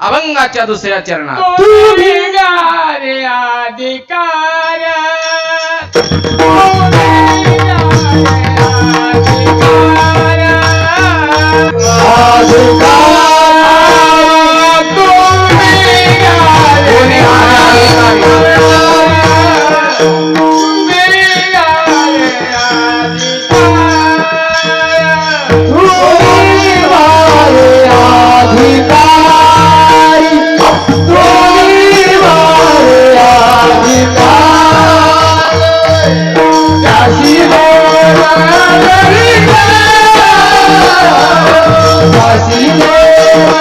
अभंगाच्या दुसऱ्या चरणात. अधिकार.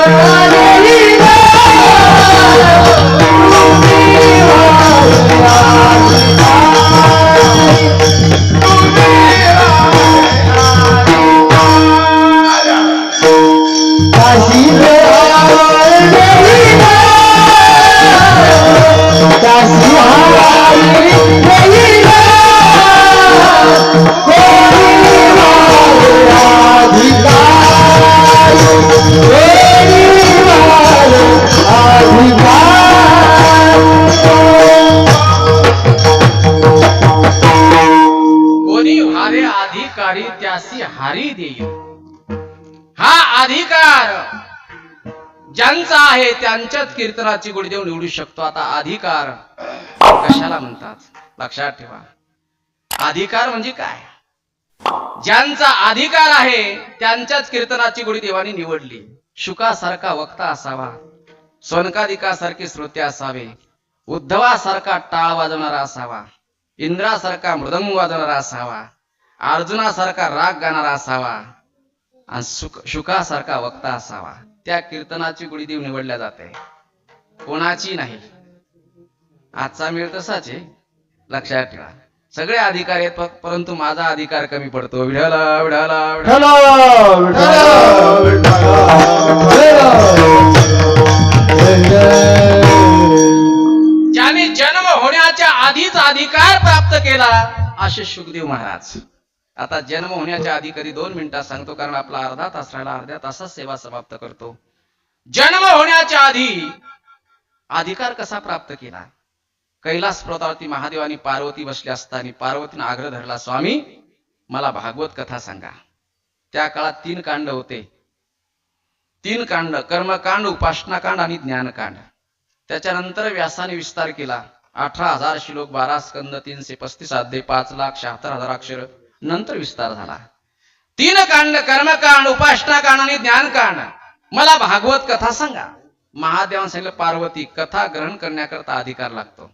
कोणी कीर्तनाची गुढी देऊन निवडू शकतो. आता अधिकार कशाला म्हणतात? लक्षात ठेवा. अधिकार म्हणजे काय? ज्यांचा अधिकार आहे त्यांच्याच कीर्तनाची गुढी देवानी निवडली. शुकासारखा वक्ता असावा सोनकादिकासारखे श्रोते असावे उद्धवासारखा टाळ वाजवणारा असावा इंद्रासारखा मृदंग वाजवणारा असावा अर्जुनासारखा राग गाणारा असावा आणि सुख शुकासारखा वक्ता असावा. त्या कीर्तनाची गुढी देव निवडल्या जाते. कोणाची नाही. आजचा मेळ तसाच आहे. लक्षात ठेवा. सगळे अधिकार आहेत परंतु माझा अधिकार कमी पडतो. विढाला विढाला विढाला. ज्याने जन्म होण्याच्या आधीच अधिकार प्राप्त केला असे सुखदेव महाराज. आता जन्म होण्याच्या आधी कधी दोन मिनिटात सांगतो कारण आपला अर्धा तास राहिला अर्ध्या तासात सेवा समाप्त करतो. जन्म होण्याच्या आधी अधिकार कसा प्राप्त केला? कैलास पर्वतावरती महादेवानी पार्वती बसली असताना पार्वतीनं आग्रह धरला स्वामी मला भागवत कथा सांगा. त्या काळात तीन कांड होते. तीन कांड कर्मकांड उपासनाकांड आणि ज्ञानकांड. त्याच्यानंतर व्यासाने विस्तार केला. अठरा हजार श्लोक बारा स्कंद तीनशे पस्तीस अध्याय पाच लाख शहात्तर हजार अक्षर नंतर विस्तार झाला. तीन कांड कर्मकांड उपासनाकांड आणि ज्ञानकांड. मला भागवत कथा सांगा. महादेवान सांगितलं पार्वती कथा ग्रहण करण्याकरता अधिकार लागतो.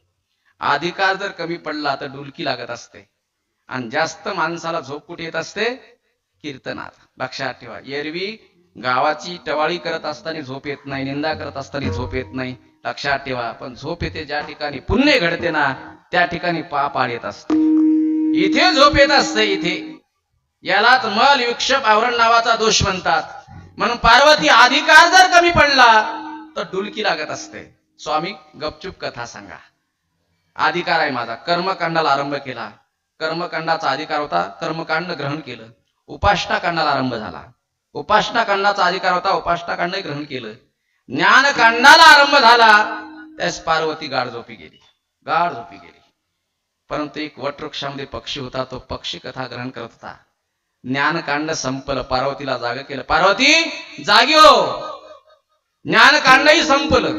अधिकार जर कमी पडला तर डुलकी लागत असते. आणि जास्त माणसाला झोप कुठे येत असते? कीर्तनात. लक्षात ठेवा. एरवी गावाची टवाळी करत असताना झोप येत नाही निंदा करत असताना झोप येत नाही. लक्षात ठेवा. पण झोप येते ज्या ठिकाणी पुण्य घडते ना त्या ठिकाणी पाप आड येत असते. इथे झोप येत असते इथे. यालाच मल विक्षेप आवरण नावाचा दोष म्हणतात. म्हणून पार्वती अधिकार जर कमी पडला तर डुलकी लागत असते. स्वामी गपचूप कथा सांगा. अधिकार आहे माझा. कर्मकांडाला आरंभ केला. कर्मकांडाचा अधिकार होता. कर्मकांड ग्रहण केलं. उपासना कांडाला आरंभ झाला. उपासना कांडाचा अधिकार होता. उपासना कांड ग्रहण केलं. ज्ञानकांडाला आरंभ झाला. त्यास पार्वती गाढ झोपी गेली. गाढ झोपी गेली. परंतु एक वटवृक्षामध्ये पक्षी होता. तो पक्षी कथा ग्रहण करत होता. ज्ञानकांड संपलं. पार्वतीला जाग केलं. पार्वती जागी हो. ज्ञानकांडही संपलं.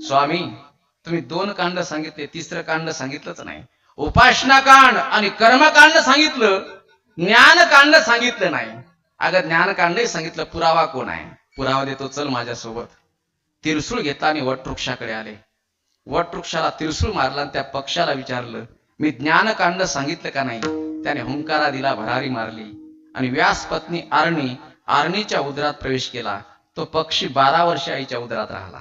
स्वामी तुम्ही दोन कांड सांगितले तिसरं कांड सांगितलंच नाही. उपासना कांड आणि कर्मकांड सांगितलं ज्ञानकांड सांगितलं नाही. अगं ज्ञानकांडही सांगितलं पुरावा कोण आहे? पुरावा देतो चल माझ्यासोबत. तिरसूळ घेता आणि वटवृक्षाकडे आले. वटवृक्षाला तिरसूळ मारला आणि त्या पक्षाला विचारलं मी ज्ञानकांड सांगितलं का नाही? त्याने हुंकारा दिला भरारी मारली. आणि व्यास पत्नी आरणी आरणीच्या उदरात प्रवेश केला. तो पक्षी बारा वर्षे आईच्या उदरात राहिला.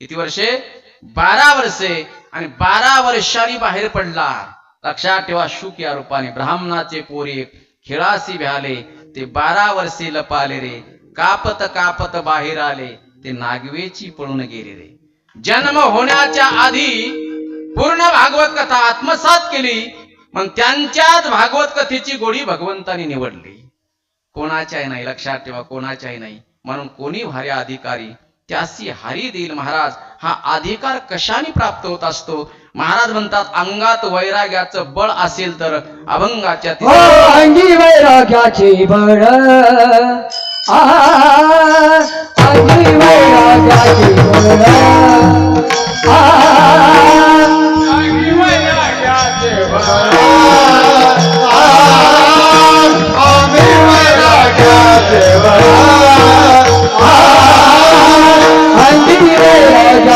किती वर्षे? बारा वर्षे. आणि बारा वर्षांनी बाहेर पडला. लक्षात ठेवा शुक या रूपाने ब्राह्मणाचे पोरी खेळासी भ्याले ते बारा वर्षे लपाले रे. कापत कापत बाहेर आले. ते नागवेची पळून गेले रे. जन्म होण्याच्या आधी पूर्ण भागवत कथा आत्मसात केली. मग त्यांच्याच भागवत कथेची गोडी भगवंतानी निवडली. कोणाच्याही नाही लक्षात ठेवा कोणाच्याही नाही. म्हणून कोणी भारी अधिकारी त्यासी हरी देईल महाराज. हा अधिकार कशाने प्राप्त होत असतो? महाराज म्हणतात अंगात वैराग्याचं बळ असेल तर अभंगाच्या हो अंगी वैराग्याचे बळ. आ अंगी वैराग्याचे बळ.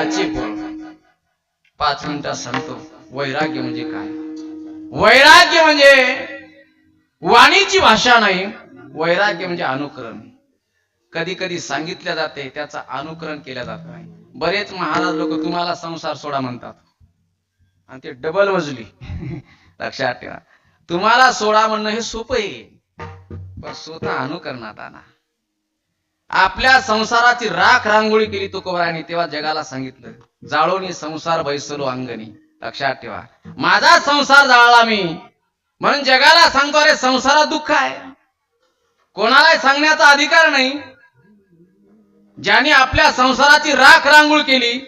वैराग्याचे बळ पाच मिनिटात सांगतो. वैराग्य म्हणजे काय? वैराग्य म्हणजे वाणीची भाषा नाही वैराग्य म्हणजे अनुकरण. कधी कधी सांगितल्या जाते त्याचा अनुकरण केलं जात नाही. बरेच महाराज लोक तुम्हाला संसार सोडा म्हणतात. आणि ते डबल वजली लक्षात ठेवा. तुम्हाला सोडा म्हणणं हे सोपं आहे. पण स्वतः अनुकरणात आणा. आपल्या संसाराची राख रांगोळी केली तुकोबाराने तेव्हा जगाला सांगितलं जाळोनी संसार बैसलो अंगणी. लक्षात ठेवा. माझा संसार जाळला मी. म्हणून जगाला सांगतो अरे संसारात दुःख आहे. कोणालाही सांगण्याचा अधिकार नाही. ज्याने आपल्या संसाराची राख रांगोळ केली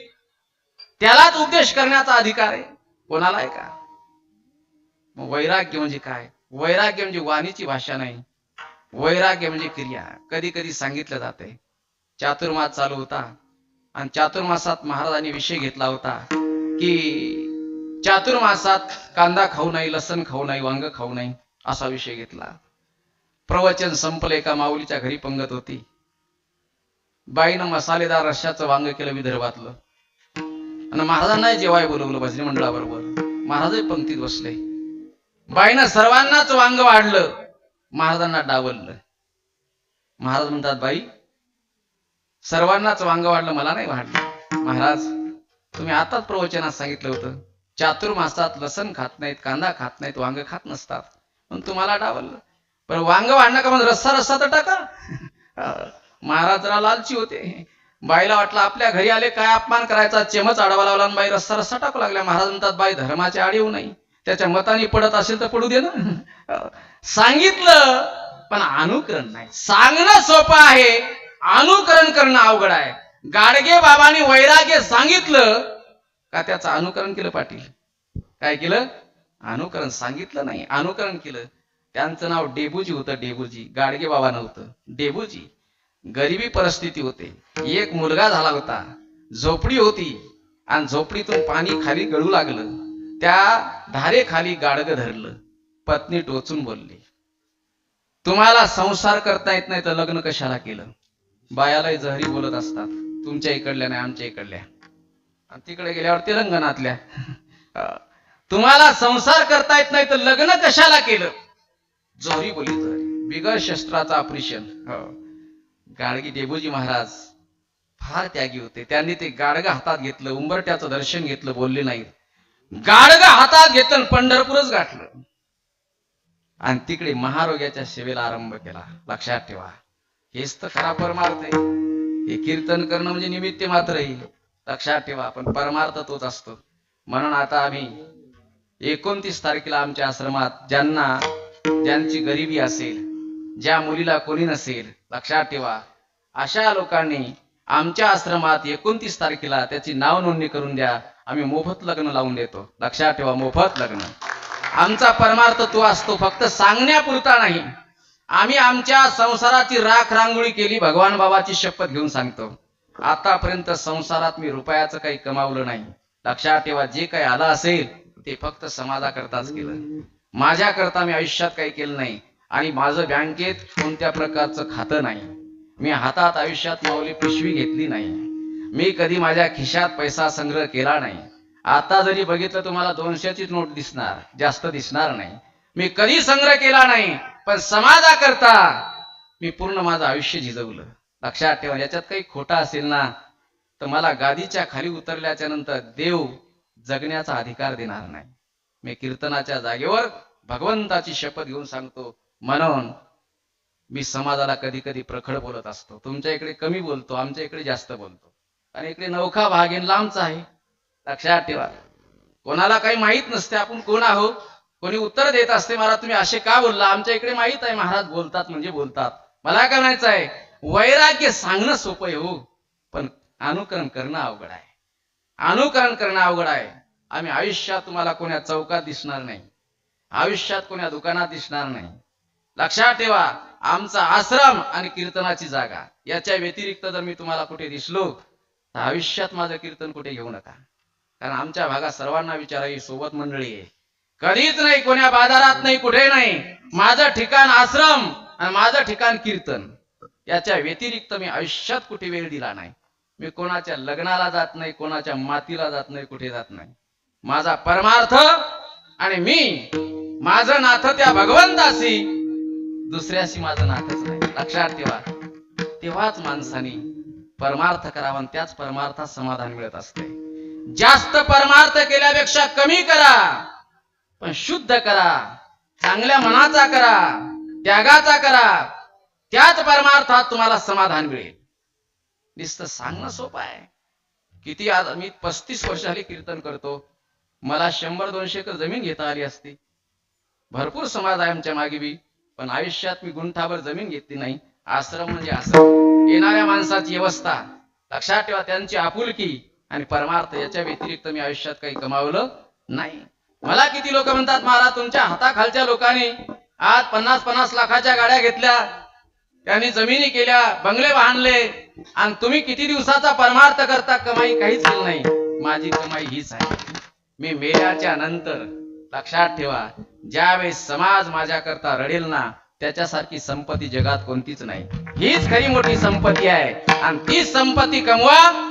त्यालाच उपदेश करण्याचा अधिकार आहे. कोणाला आहे का? मग वैराग्य म्हणजे काय? वैराग्य म्हणजे वाणीची भाषा नाही. वैराग्य म्हणजे क्रिया. कधी कधी सांगितलं जाते. चातुर्मास चालू होता. आणि चातुर्मासात महाराजांनी विषय घेतला होता की चातुर्मासात कांदा खाऊ नाही लसण खाऊ नाही वांग खाऊ नाही असा विषय घेतला. प्रवचन संपलं एका माऊलीच्या घरी पंगत होती. बाईनं मसालेदार रश्याचं वांग केलं विदर्भातलं. आणि महाराजांना जेवाय बोलवलं भजनी मंडळाबरोबर. महाराजही पंक्तीत बसले. बाईनं सर्वांनाच वांग वाढलं. महाराजांना डावललं. महाराज म्हणतात बाई सर्वांनाच वांग वाढलं मला नाही वाढलं. महाराज तुम्ही आताच प्रवचनात सांगितलं होतं चातुर्मासात लसण खात नाहीत कांदा खात नाहीत वांग खात नसतात. पण तुम्हाला डावललं. पण वांग वाढणं का म्हणजे रस्सा रस्सा तर टाका. अं, महाराज जरा लालची होते. बाईला वाटलं आपल्या घरी आले काय अपमान करायचा? चेमच अडवा लावला आणि बाई रस्सा रस्सा टाकू लागल्या. महाराज म्हणतात बाई धर्माच्या आडी येऊ नाही. त्याच्या मताने पडत असेल तर पडू दे ना. सांगितलं पण अनुकरण नाही. सांगणं सोपं आहे अनुकरण करणं अवघड आहे. गाडगे बाबांनी वैराग्य सांगितलं का त्याचं अनुकरण केलं पाटील? काय केलं? अनुकरण सांगितलं नाही. अनुकरण केलं. त्यांचं नाव डेबूजी होतं डेबूजी. गाडगे बाबा नव्हतं. डेबूजी. गरिबी परिस्थिती होते. एक मुलगा झाला होता. झोपडी होती. आणि झोपडीतून पाणी खाली गळू लागलं. त्या धारेखाली गाडगं धरलं. पत्नी टोचून बोलली तुम्हाला संसार करता येत नाही तर लग्न कशाला केलं? बायालाही जहरी बोलत असतात. तुमच्या इकडल्या नाही आमच्या इकडल्या. आणि तिकडे गेल्यावर तेलंगणातल्या तुम्हाला संसार करता येत नाही तर लग्न कशाला केलं? जहरी बोली जहरी बिगर शस्त्राचं ऑपरेशन. हो. गाडगी डेबोजी महाराज फार त्यागी होते. त्यांनी ते गाडगं हातात घेतलं उंबरट्याचं दर्शन घेतलं बोलले नाहीत. गाडग हातात घेतलं पंढरपूरच गाठलं. आणि तिकडे महारोग्याच्या सेवेला आरंभ केला. लक्षात ठेवा. हेच तर खरा परमार्थ आहे. हे कीर्तन करणं म्हणजे निमित्त मात्र आहे. लक्षात ठेवा पण परमार्थ तोच असतो. म्हणून आता आम्ही एकोणतीस तारखेला आमच्या आश्रमात ज्यांना ज्यांची गरिबी असेल ज्या मुलीला कोणी नसेल लक्षात ठेवा. अशा लोकांनी आमच्या आश्रमात एकोणतीस तारखेला त्याची नाव नोंदणी करून द्या. आम्ही मोफत लग्न लावून देतो. लक्षात ठेवा मोफत लग्न. आमचा परमार्थ तो असतो फक्त सांगण्यापुरता नाही. आम्ही आमच्या संसाराची राख रांगोळी केली भगवान बाबाची शपथ घेऊन सांगतो. आतापर्यंत संसारात मी रुपयाचं काही कमावलं नाही. लक्षात ठेवा जे काही आलं असेल ते फक्त समाजाकरताच केलं. माझ्याकरता मी आयुष्यात काही केलं नाही. आणि माझं बँकेत कोणत्या प्रकारचं खातं नाही. मी हातात आयुष्यात माऊली पिशवी घेतली नाही. मी कधी माझ्या खिशात पैसा संग्रह केला नाही. आता जरी बघितलं तुम्हाला दोनशेची नोट दिसणार जास्त दिसणार नाही. मी कधी संग्रह केला नाही पण समाजाकरता मी पूर्ण माझं आयुष्य झिजवलं. लक्षात ठेवा याच्यात काही खोटा असेल ना तर मला गादीच्या खाली उतरल्याच्या नंतर देव जगण्याचा अधिकार देणार नाही. मी कीर्तनाच्या जागेवर भगवंताची शपथ घेऊन सांगतो म्हणून मी समाजाला कधी कधी प्रखड बोलत असतो. तुमच्या इकडे कमी बोलतो आमच्या इकडे जास्त बोलतो. आणि इकडे नौखा भाग आहे लांबचा आहे. लक्षात ठेवा. कोणाला काही माहीत नसते आपण कोण आहोत? कोणी उत्तर देत असते मला तुम्ही असे का बोलला? आमच्या इकडे माहीत आहे महाराज बोलतात म्हणजे बोलतात. मला काय म्हणायचं आहे वैराग्य सांगणं सोपं आहे हो पण अनुकरण करणं अवघड आहे. अनुकरण करणं अवघड आहे. आम्ही आयुष्यात तुम्हाला कोण्या चौकात दिसणार नाही. आयुष्यात कोण्या दुकानात दिसणार नाही. लक्षात ठेवा आमचा आश्रम आणि कीर्तनाची जागा याच्या व्यतिरिक्त जर मी तुम्हाला कुठे दिसलो आयुष्यात माझं कीर्तन कुठे घेऊ नका. कारण आमच्या भागात सर्वांना विचारा ही सोबत मंडळी आहे. कधीच नाही कोण्या बाजारात नाही कुठे नाही. माझं ठिकाण आश्रम आणि माझं ठिकाण कीर्तन. याच्या व्यतिरिक्त मी आयुष्यात कुठे वेळ दिला नाही. मी कोणाच्या लग्नाला जात नाही कोणाच्या मातीला जात नाही कुठे जात नाही. माझा परमार्थ आणि मी माझं नाथ त्या भगवंताशी दुसऱ्याशी माझं नातच नाही. लक्षात ठेवा तेव्हाच माणसाने परमार्थ करावा आणि त्याच परमार्थात समाधान मिळत असते. जास्त परमार्थ केल्यापेक्षा कमी करा पण शुद्ध करा चांगल्या मनाचा करा त्यागाचा करा त्याच परमार्थात तुम्हाला समाधान मिळेल. नुसतं सांगणं सोपं आहे. किती आज मी पस्तीस वर्ष कीर्तन करतो. मला शंभर दोनशे एकर जमीन घेता आली असती. भरपूर समाज आहे आमच्या मागे बी पण आयुष्यात मी गुंठाभर जमीन घेतली नाही. आश्रम म्हणजे आश्रम. येणाऱ्या माणसाची अवस्था लक्षात ठेवा त्यांची आपुलकी आणि परमार्थ याच्या व्यतिरिक्त मी आयुष्यात काही कमावलं नाही. मला किती लोक म्हणतात महाराज तुमच्या हाताखालच्या लोकांनी आज पन्नास पन्नास लाखाच्या गाड्या घेतल्या त्यांनी जमिनी केल्या बंगले बांधले आणि तुम्ही किती दिवसाचा परमार्थ करता कमाई काहीच केली नाही. माझी कमाई हीच आहे. मी मेल्याच्या नंतर लक्षात ठेवा ज्यावेळेस समाज माझ्याकरता रडेल ना त्याच्यासारखी संपत्ती जगात कोणतीच नाही. हीच खरी मोठी संपत्ती आहे. आणि ती संपत्ती कमवा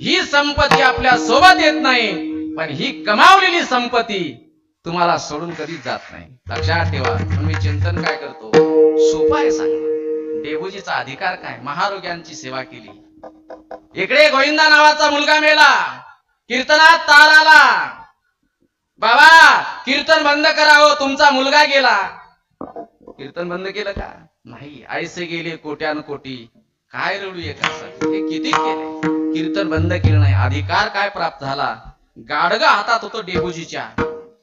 ही संपत्ती आपल्यासोबत येत नाही. पण ही कमावलेली संपत्ती तुम्हाला सोडून कधीच जात नाही. लक्षात ठेवा. मी चिंतन काय करतो? सोपा आहे सांगणं देवूजीचा अधिकार काय? महारोग्यांची सेवा केली. इकडे गोविंदा नावाचा मुलगा मेला. कीर्तनात तार आला. बाबा कीर्तन बंद करावं हो. तुमचा मुलगा गेला. कीर्तन बंद केलं का? नाही आयसे गेले कोट्यान कोटी. काय रडू एकासाठी हे किती केले? कीर्तन बंद केलं नाही. अधिकार काय प्राप्त झाला? गाडगा हातात होतो डेबुजीच्या.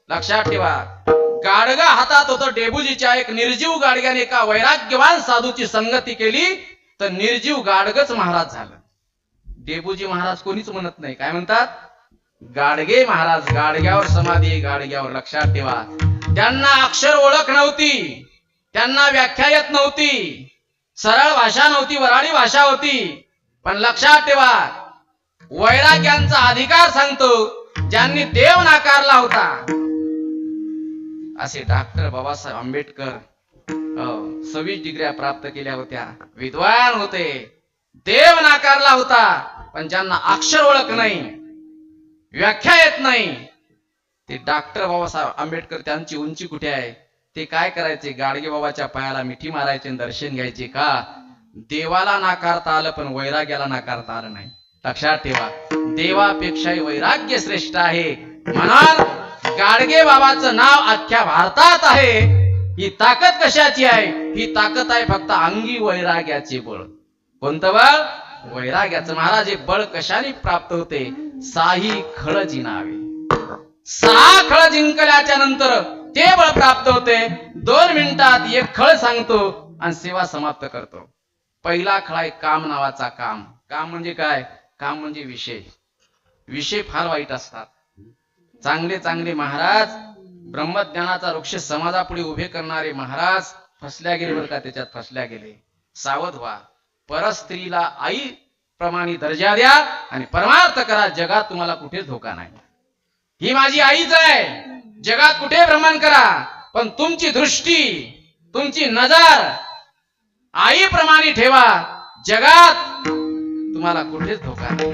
लक्षात ठेवा. गाडगा हातात होतो डेबुजीच्या. एक निर्जीव गाडग्याने एका वैराग्यवान साधूची संगती केली तर निर्जीव गाडगच महाराज झालं. डेबुजी महाराज कोणीच म्हणत नाही. काय म्हणतात? गाडगे महाराज गाडग्यावर समाधी गाडग्यावर लक्षात ठेवा. त्यांना अक्षर ओळख नव्हती. त्यांना व्याख्या येत नव्हती. सरळ भाषा नव्हती वराडी भाषा होती. पण लक्षात ठेवा वैराग्यांचा अधिकार सांगतो ज्यांनी देव नाकारला होता. असे डॉक्टर बाबासाहेब आंबेडकर सव्वीस डिग्र्या प्राप्त केल्या होत्या. विद्वान होते. देव नाकारला होता पण ज्यांना अक्षर ओळख नाही व्याख्या येत नाही. ते डॉक्टर बाबासाहेब आंबेडकर त्यांची उंची कुठे आहे? ते काय करायचे? गाडगे बाबाच्या पायाला मिठी मारायचे दर्शन घ्यायचे का? देवाला नाकारता आलं पण वैराग्याला नाकारता आलं नाही. लक्षात ठेवा देवापेक्षाही वैराग्य श्रेष्ठ आहे. म्हणाल गाडगे बाबाचं नाव अख्ख्या भारतात आहे. ही ताकद कशाची आहे? ही ताकद आहे फक्त अंगी वैराग्याचे बळ. कोणतं बळ? वैराग्याचं. महाराज हे बळ कशाने प्राप्त होते? साही खळ जिनावे सहा खळ जिंकल्याच्या नंतर ते बळ प्राप्त होते. दोन मिनिटात एक खळ सांगतो आणि सेवा समाप्त करतो. पहिला खळा आहे काम नावाचा काम. काम म्हणजे काय? काम म्हणजे विषय. विषय फार वाईट असतात. चांगले चांगले महाराज ब्रह्मज्ञानाचा वृक्ष समाजापुढे उभे करणारे महाराज फसल्या गेले बरं का? त्याच्यात फसल्या गेले. सावध व्हा. परस्त्रीला आई प्रमाणे दर्जा द्या आणि परमार्थ करा. जगात तुम्हाला कुठेच धोका नाही. ही माझी आईच आहे. जगात कुठे भ्रमण करा पण तुमची दृष्टी तुमची नजर आईप्रमाणे ठेवा. जगात तुम्हाला कुठेच धोका नाही.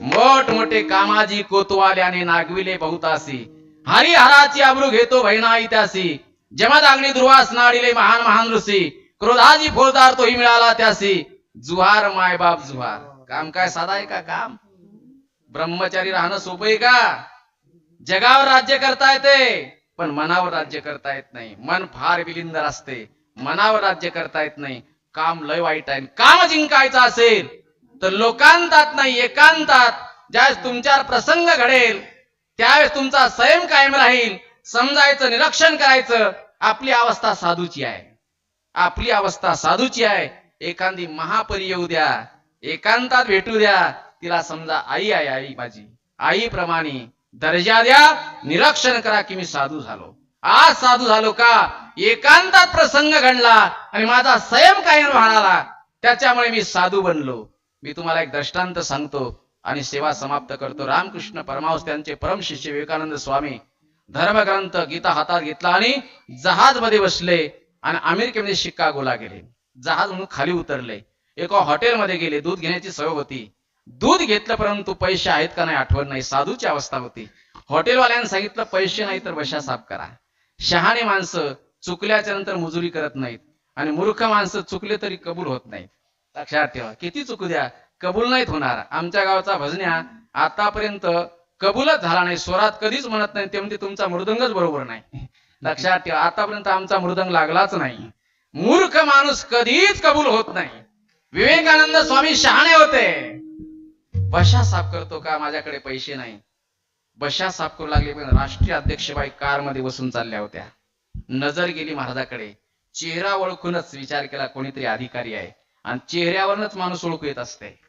मोठमोठे कामाजी कोतवाल्याने नागविले बहुतासी. हरिहराची आबरू घेतो बहिणा इत्यासी. जमद अग्नी दुर्वास नाडिले महान महान ऋषी. क्रोधाजी फौजदार तोही मिळाला त्यासी. जुहार मायबाप जुहार. काम काय साधा आहे का? काम? ब्रह्मचारी राहणं सोपं आहे का? जगावर राज्य करता येते पण मनावर राज्य करता येत नाही. मन फार विलिंदर असते मनावर राज्य करता येत नाही. काम लय वाईट आहे. काम जिंकायचं असेल तर लोकांतात नाही एकांतात. ज्यावेळेस तुमच्यावर प्रसंग घडेल त्यावेळेस तुमचा संयम कायम राहील. समजायचं निरीक्षण करायचं आपली अवस्था साधूची आहे. आपली अवस्था साधूची आहे. एखादी महापरी येऊ द्या एकांतात भेटू द्या. तिला समजा आई आहे आई माझी. आईप्रमाणे दर्जा द्या निरीक्षण करा की मी साधू झालो. आज साधू झालो का? एकांतात प्रसंग घडला आणि माझा संयम कायम राहणार. त्याच्यामुळे मी साधू बनलो. मी तुम्हाला एक दृष्टांत सांगतो आणि सेवा समाप्त करतो. रामकृष्ण परमावस त्यांचे परम शिष्य विवेकानंद स्वामी धर्मग्रंथ गीता हातात घेतला आणि जहाजमध्ये बसले आणि अमेरिकेमध्ये शिकागोला गेले. जहाज म्हणून खाली उतरले. एका हॉटेलमध्ये गेले. दूध घेण्याची सवय होती. दूध घेतलं परंतु पैसे आहेत का नाही आठवण नाही. साधूची अवस्था होती. हॉटेलवाल्यानं सांगितलं पैसे नाही तर बशा साफ करा. शहाणे माणसं चुकल्याच्या नंतर मुजुरी करत नाहीत आणि मूर्ख माणसं चुकले तरी कबूल होत नाहीत. लक्षात ठेवा किती चुकू द्या. कबूल नाहीत होणार. आमच्या गावचा भजन्या आतापर्यंत कबूलच झाला नाही. स्वरात कधीच म्हणत नाही ते म्हणजे तुमचा मृदंगच बरोबर नाही. लक्षात ठेवा आतापर्यंत आमचा मृदंग लागलाच नाही. मूर्ख माणूस कधीच कबूल होत नाही. विवेकानंद स्वामी शहाणे होते. बशा साफ करतो का? माझ्याकडे पैसे नाही. बशा साफ करू लागले पण राष्ट्रीय अध्यक्षबाई कारमध्ये बसून चालल्या होत्या. नजर गेली महाराजाकडे. चेहरा ओळखूनच विचार केला कोणीतरी अधिकारी आहे. आणि चेहऱ्यावरच माणूस ओळखू येत असते.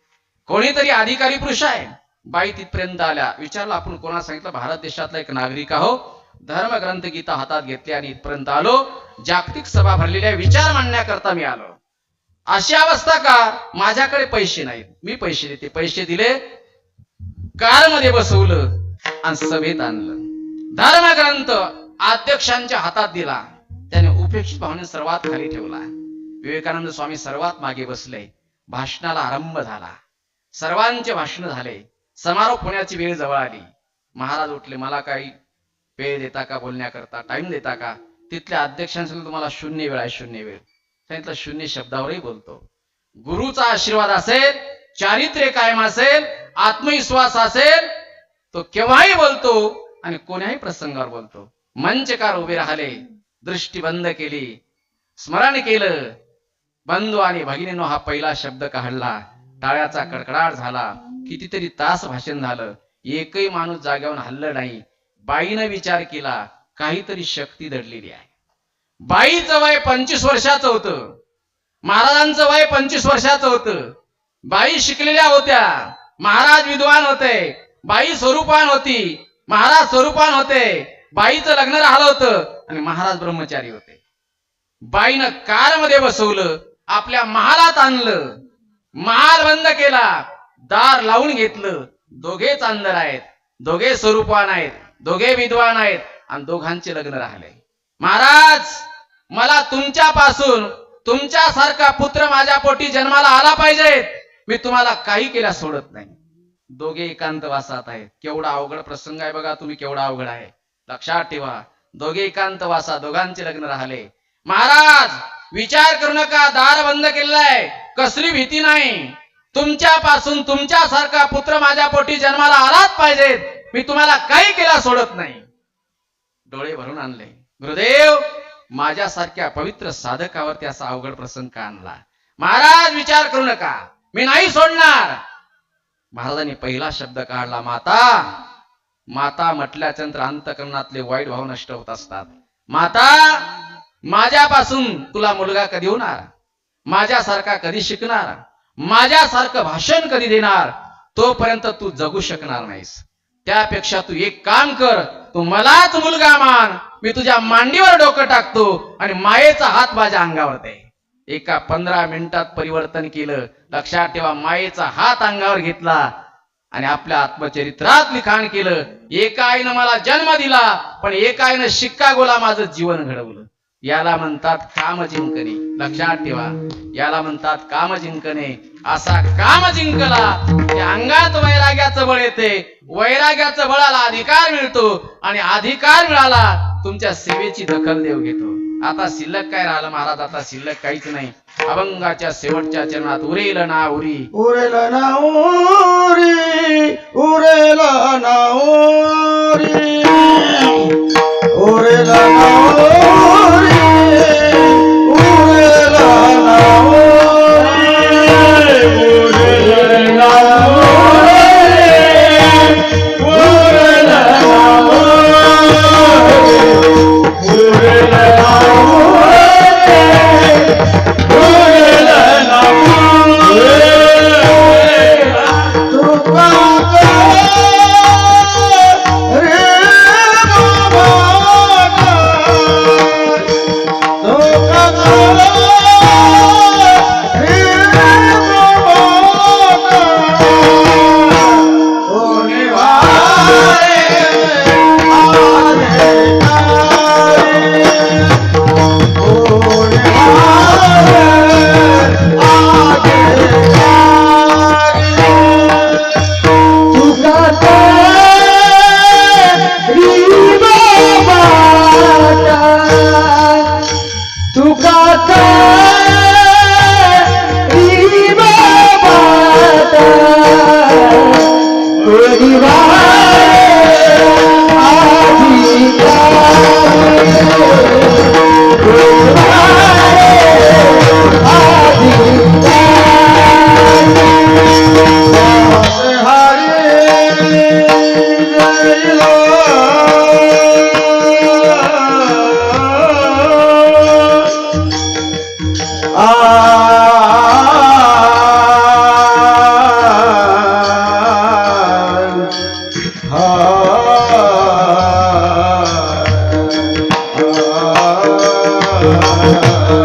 कोणीतरी अधिकारी पुरुष आहे. बाई तिथपर्यंत आल्या. विचारलं आपण कोणा सांगितलं? भारत देशातला एक नागरिक आहो. धर्मग्रंथ गीता हातात घेतली आणि इथपर्यंत आलो. जागतिक सभा भरलेल्या विचार मांडण्याकरता मी आलो. अशी अवस्था का? माझ्याकडे पैसे नाहीत. मी पैसे देते. पैसे दिले कारमध्ये बसवलं आणि सभेत आणलं. धर्मग्रंथ अध्यक्षांच्या हातात दिला. त्याने उपेक्षित भावने सर्वात खाली ठेवला. विवेकानंद स्वामी सर्वात मागे बसले. भाषणाला आरंभ झाला. सर्वांचे भाषण झाले. समारोप होण्याची वेळ जवळ आली. महाराज उठले मला काही वेळ देता का? बोलण्याकरता? टाइम देता का? तिथल्या अध्यक्षांसाठी तुम्हाला शून्य वेळ आहे शून्य वेळ. सांगितलं शून्य शब्दावरही बोलतो. गुरुचा आशीर्वाद असेल चारित्र्य कायम असेल आत्मविश्वास असेल तो केव्हाही बोलतो आणि कोण्याही प्रसंगावर बोलतो. मंचकार उभे राहिले दृष्टी बंद केली. स्मरण केलं बंधू आणि भगिनीनो हा पहिला शब्द काढला. टाळ्याचा कडकडाट झाला. कितीतरी तास भाषण झालं. एकही माणूस जाग्यावर हल्लं नाही. बाईनं विचार केला काहीतरी शक्ती दडलेली आहे. बाईचं वय पंचवीस वर्षाचं होतं. महाराजांचं वय पंचवीस वर्षाचं होतं. बाई शिकलेल्या होत्या. महाराज विद्वान होते. बाई स्वरूपान होती. महाराज स्वरूपान होते. बाईचं लग्न राहिलं होतं आणि महाराज ब्रह्मचारी होते. बाईनं कारमध्ये बसवलं आपल्या महालात आणलं महाल बंद केला दार लावून घेतलं. दोघे चांदर आहेत दोघे स्वरूपान आहेत दोघे विद्वान आहेत आणि दोघांचे लग्न राहिले. महाराज मला तुमच्यापासून तुमच्यासारखा पुत्र माझ्या पोटी जन्माला आला पाहिजे. मी तुम्हाला काही केल्या सोडत नाही. दोघे एकांतवासात आहेत. केवढा अवघड प्रसंग आहे बघा तुम्ही केवढा अवघड आहे. लक्षात ठेवा दोघे एकांतवासा दोघांचे लग्न राहिले. महाराज विचार करू नका दार बंद केलेलाय कसली भीती नाही. तुमच्यापासून तुमच्यासारखा पुत्र माझ्या पोटी जन्माला आलाच पाहिजेत मी तुम्हाला काही केला सोडत नाही. डोळे भरून आणले. गुरुदेव माझ्यासारख्या पवित्र साधकावरती असा अवघड प्रसंग का आणला? महाराज विचार करू नका. मी नाही सोडणार. महाराजांनी पहिला शब्द काढला माता. माता म्हटल्याच्या नंतर अंतकरणातले वाईट भाव नष्ट होत असतात. माता माझ्यापासून तुला मुलगा कधी होणार? माझ्यासारखा कधी शिकणार? माझ्यासारखं भाषण कधी देणार? तोपर्यंत तू जगू शकणार नाहीस. त्यापेक्षा तू एक काम कर तू मलाच मुलगा मान. मी तुझ्या मांडीवर डोकं टाकतो आणि मायेचा हात माझ्या अंगावर दे. एका पंधरा मिनिटात परिवर्तन केलं लक्षात ठेवा मायेचा हात अंगावर घेतला आणि आपल्या आत्मचरित्रात लिखाण केलं. एका आईनं मला जन्म दिला पण एका आईनं शिक्कागोला माझं जीवन घडवलं. याला म्हणतात काम जिंकणे लक्षात ठेवा याला म्हणतात काम जिंकणे असा काम जिंकला त्या अंगात वैराग्याचं बळ येते. वैराग्याचं बळाला अधिकार मिळतो आणि अधिकार मिळाला तुमच्या सेवेची दखल देव घेतो. आता शिल्लक काय राहिलं महाराज? आता शिल्लक काहीच नाही. अभंगाच्या शेवटच्या चरणात उरेल ना उरी. उरेल ना उरी. उरेल ना उरी. उरेल ना उरी. Hare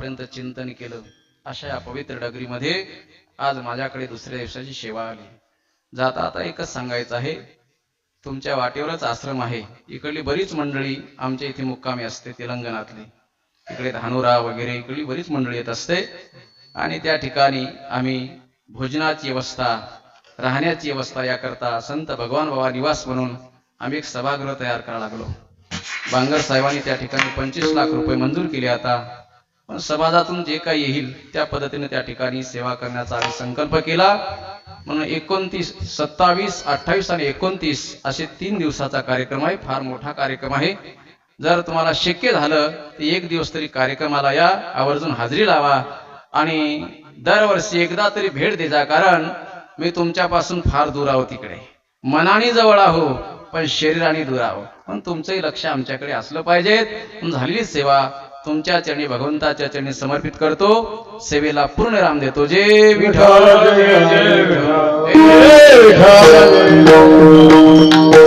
आतापर्यंत चिंतन केलं. अशा या पवित्र डगरीमध्ये आज माझ्याकडे दुसऱ्या दिवसाची सेवा आली. जाता आता एकच सांगायचं आहे. तुमच्या वाटेवरच आश्रम आहे. इकडली बरीच मंडळी आमच्या इथे मुक्कामी असते तेलंगणातली. इकडे धानुरा वगैरे इकडली बरीच मंडळी येत असते. आणि त्या ठिकाणी आम्ही भोजनाची व्यवस्था राहण्याची व्यवस्था याकरता संत भगवान बाबा निवास म्हणून आम्ही एक सभागृह तयार करायला लागलो. बांगर साहेबांनी त्या ठिकाणी पंचवीस लाख रुपये मंजूर केले आता. पण समाजातून जे काही येईल त्या पद्धतीने त्या ठिकाणी सेवा करण्याचा आम्ही संकल्प केला. म्हणून एकोणतीस सत्तावीस अठ्ठावीस आणि एकोणतीस असे तीन दिवसाचा कार्यक्रम आहे. फार मोठा कार्यक्रम आहे. जर तुम्हाला शक्य झालं तर एक दिवस तरी कार्यक्रमाला या. आवर्जून हजेरी लावा. आणि दरवर्षी एकदा तरी भेट देजा कारण मी तुमच्यापासून फार दूर आहो तिकडे. मनाने जवळ आहो पण शरीराने दूर आहो. पण तुमचंही लक्ष आमच्याकडे असलं पाहिजे. झालीच झालेली सेवा तुमच्या चरणी भगवंताच्या चरणी समर्पित करतो. सेवेला पूर्ण राम देतो. जे विठ्ठल.